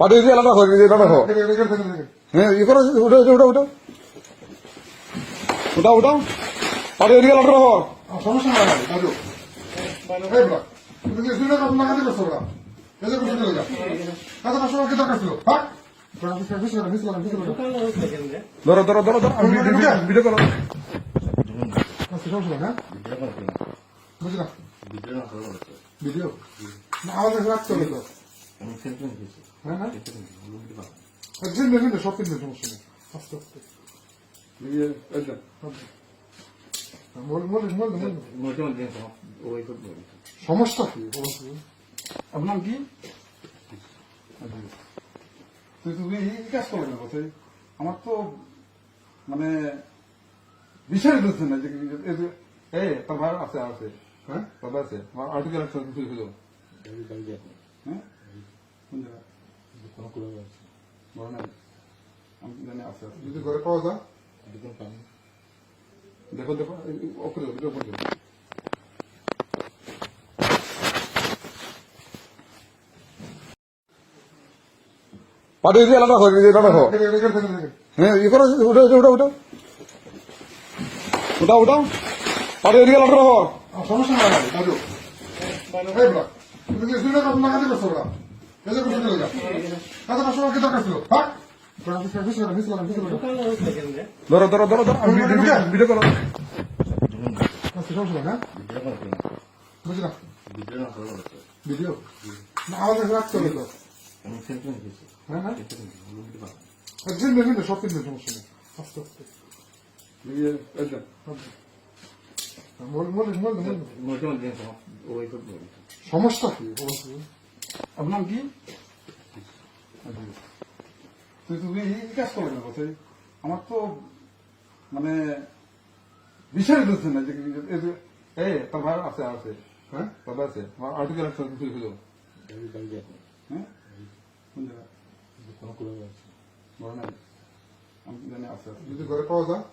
পাঠিয়ে দিয়ে আলাদা হয়ে এটা রাখো হ্যাঁ। ই করো উঠো উঠো উঠো উঠো উঠাও উঠাও। পাঠিয়ে দিয়ে আলাদা রাখো সমস্যা নাই দাদু। তুমি কি শুনে কথা লাগাতে করছ ওরা এই যে করছ লাগা কাছে পাঁচশো কি দরকার ছিল? হ্যাঁ? ধরো ধরো ধরো ধরো ভিডিও ভিডিও করো সমস্যা হ্যাঁ ভিডিও আমাদের রাখতে হবে হ্যাঁ? তো সব কিনবেন সমস্যা নেই সমস্যা কি আপনার কি তুমি কাজ করবে না কথা আমার তো মানে বিষয় দিচ্ছে না যে এই ভাই আছে আছে হ্যাঁ ভাই আছে আমার আর্টিকেল একটা হলো হ্যাঁ কোন জায়গা বড় না আমি জানি আছে। আছে। যদি ঘরে পাওয়া যায়? দেখো দেখো ওপরে করে দেবো পাঠিয়ে দিয়ে আলাদা হয়ে এটা রাখো হ্যাঁ ই করো উঠো উঠো উঠো উঠো। উঠাও উঠাও। পাঠিয়ে দিয়ে আলাদা রাখো সমস্যা নাই দাদু এই বলা তুমি কি শুনে কথা লাগাতে করছ ওরা এই যে কাছে পাঁচশো টাকা কি দরকার ছিল হ্যাঁ ধরো ধরো ধরো ধরো ভিডিও করো সমস্যা হ্যাঁ? বুঝলাম ভিডিও আমাদের রাখতে হবে তো। হ্যাঁ দেখবেন তো সব কিনবেন সমস্যা নেই। আস্তে আস্তে। সমস্যা কি? আপনার কি? তুই তুমি এই কাজ করবে না কথা আমার তো মানে বিষয় দিচ্ছে না যে এই যে তোর ভাই আছে আছে। হ্যাঁ? তোর ভাই আছে। আমার আর্টিকেল একটা কিছু হলো হ্যাঁ? কোন জায়গা বড় না আমি জানি আছে। আছে যদি ঘরে পাওয়া যায়?